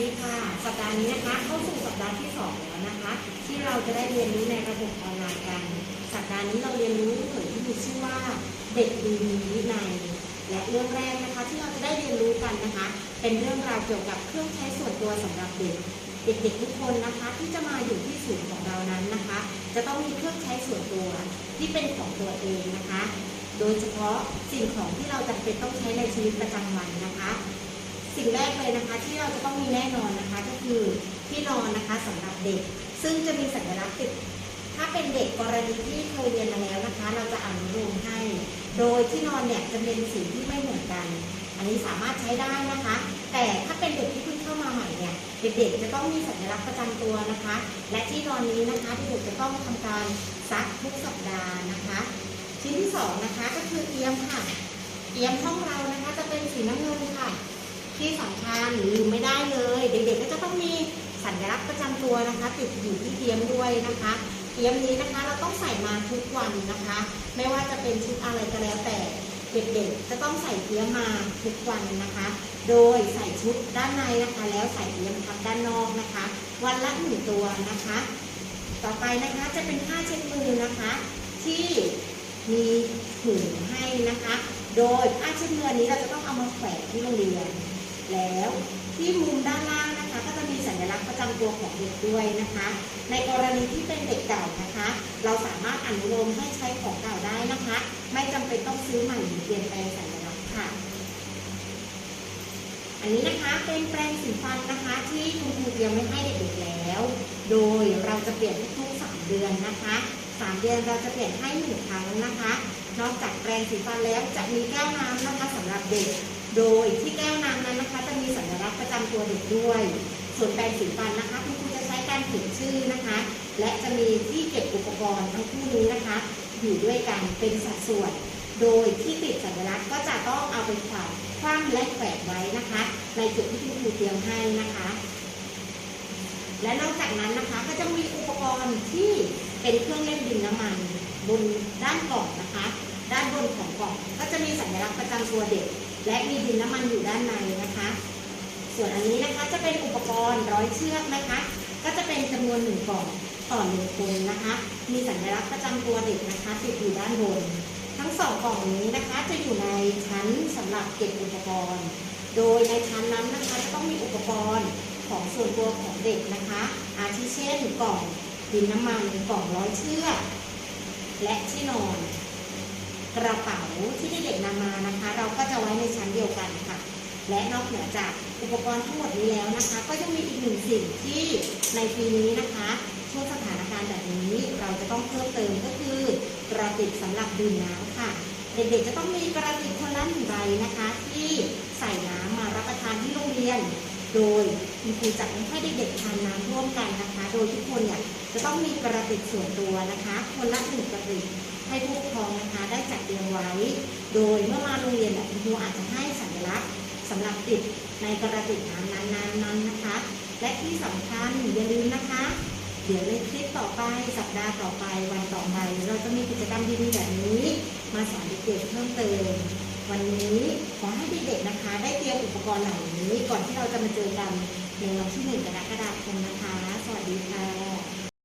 ดีค่ะ สัปดาห์นี้นะคะเข้าสู่สัปดาห์ที่สองแล้วนะคะ ที่เราจะได้เรียนรู้ในระบบออนไลน์กัน สัปดาห์นี้เราเรียนรู้หน่วยที่มีชื่อว่าเด็กดีมีวินัยและเรื่องแรกนะคะที่เราจะได้เรียนรู้กันนะคะ เป็นเรื่องราวเกี่ยวกับเครื่องใช้ส่วนตัวสำหรับเด็กเด็กๆทุกคนนะคะที่จะมาอยู่ที่ศูนย์ของเรานั้นนะคะ จะต้องมีเครื่องใช้ส่วนตัวที่เป็นของตัวเองนะคะ โดยเฉพาะสิ่งของที่เราจำเป็นต้องใช้ในชีวิตประจำวันนะคะ สิ่งแรกเลยนะคะ ที่เราจะต้องมีแน่นอนนะคะ ก็คือที่นอนนะคะสำหรับเด็ก ซึ่งจะมีสัญลักษณ์ติด ถ้าเป็นเด็กกรณีที่เคยเรียนมาแล้วนะคะ เราจะอนุโลมให้ โดยที่นอนเนี่ยจะเป็นสีที่ไม่เหมือนกัน อันนี้สามารถใช้ได้นะคะ แต่ถ้าเป็นเด็กที่เพิ่งเข้ามาใหม่เนี่ยเด็กๆจะต้องมีสัญลักษณ์ประจำตัวนะคะ และที่นอนนี้นะคะเด็กจะต้องทำการซักทุกสัปดาห์นะคะ ชิ้นที่สองนะคะก็คือเอียมค่ะเอียมห้องเรานะคะจะเป็นสีน้ำเงินค่ะ ที่สำคัญลืมไม่ได้เลย เด็กๆก็จะต้องมีสัญลักษณ์ประจำตัวนะคะ ติดอยู่ที่เอียมด้วยนะคะเอียมนี้นะคะ เราต้องใส่มาทุกวันนะคะ ไม่ว่าจะเป็นชุดอะไรก็แล้วแต่เด็กๆจะต้องใส่เอียมมาทุกวันนะคะ โดยใส่ชุดด้านในนะคะ แล้วใส่เอียมทับด้านนอกนะคะ วันละหนึ่งตัวนะคะ ต่อไปนะคะจะเป็นผ้าเช็ดมือนะคะ ที่มีถุงให้นะคะ โดยผ้าเช็ดมือนี้เราจะต้องเอามาแขวนที่โรงเรียน แล้ว ที่มุมด้านล่างนะคะ ก็จะมีสัญลักษณ์ประจำตัวของเด็กด้วยนะคะ ในกรณีที่เป็นเด็กเก่านะคะ เราสามารถอนุโลมให้ใช้ของเก่าได้นะคะ ไม่จำเป็นต้องซื้อใหม่หรือเปลี่ยนแปลงสัญลักษณ์ค่ะ อันนี้นะคะเป็นแปรงสีฟันนะคะ ที่คุณครูเตรียมไว้ให้เด็กๆแล้ว โดยเราจะเปลี่ยนทุกๆ3เดือนนะคะ3เดือนเราจะเปลี่ยนให้หนึ่งครั้งนะคะ นอกจากแปรงสีฟันแล้วจะมีแก้วน้ำนะคะสำหรับเด็ก โดยที่แก้วน้ำนั้นนะคะ จะมีสัญลักษณ์ประจำตัวเด็กด้วย ส่วนแปรงสีฟันนะคะคุณครูจะใช้การเขียนชื่อนะคะ และจะมีที่เก็บอุปกรณ์ทั้งคู่นี้นะคะ อยู่ด้วยกันเป็นสัดส่วน โดยที่ติดสัญลักษณ์ก็จะต้องเอาไปขวางคว้างและแขวนไว้นะคะ ในจุดที่คุณครูเตรียมให้นะคะ และนอกจากนั้นนะคะก็จะมีอุปกรณ์ที่เป็นเครื่องเล่นดินน้ำมัน บนด้านกล่องนะคะ ด้านบนของกล่องก็จะมีสัญลักษณ์ประจำตัวเด็ก และมีดินน้ำมันอยู่ด้านในนะคะ ส่วนอันนี้นะคะจะเป็นอุปกรณ์ร้อยเชือกนะคะ ก็จะเป็นจำนวนหนึ่งกล่องต่อหนึ่งคนนะคะ มีสัญลักษณ์ประจำตัวเด็กนะคะติดอยู่ด้านบน ทั้งสองกล่องนี้นะคะจะอยู่ในชั้นสำหรับเก็บอุปกรณ์ โดยในชั้นนั้นนะคะจะต้องมีอุปกรณ์ของส่วนตัวของเด็กนะคะ อาทิเช่นกล่องดินน้ำมันกล่องร้อยเชือกและที่นอน กระเป๋าที่เด็กๆนำมานะคะ เราก็จะไว้ในชั้นเดียวกันค่ะ และนอกเหนือจากอุปกรณ์ทั้งหมดนี้แล้วนะคะ ก็ยังมีอีกหนึ่งสิ่งที่ในปีนี้นะคะช่วงสถานการณ์แบบนี้เราจะต้องเพิ่มเติมก็คือกระติกสำหรับดื่มน้ำค่ะ เด็กๆจะต้องมีกระติกคนละหนึ่งใบนะคะ ที่ใส่น้ำมารับประทานที่โรงเรียน โดยคุณครูจัดให้เด็กๆทานน้ำร่วมกันนะคะ โดยทุกคนเนี่ยจะต้องมีกระติกส่วนตัวนะคะ คนละหนึ่งกระติก ให้ผู้ปกครองนะคะได้จัดเตรียมไว้ โดยเมื่อมาโรงเรียนเนี่ยคุณครูอาจจะให้สัญลักษณ์สำหรับติดในกระติกน้ำนั้นๆนะคะ และที่สำคัญอย่าลืมนะคะ เดี๋ยวในคลิปต่อไปสัปดาห์ต่อไปวันต่อไปเราจะมีกิจกรรมดีๆแบบนี้ มาสอนเด็กๆเพิ่มเติม วันนี้ขอให้เด็กๆนะคะ ได้เตรียมอุปกรณ์เหล่านี้ ก่อนที่เราจะมาเจอกันในวันที่หนึ่งกรกฎาคมนะคะ สวัสดีค่ะ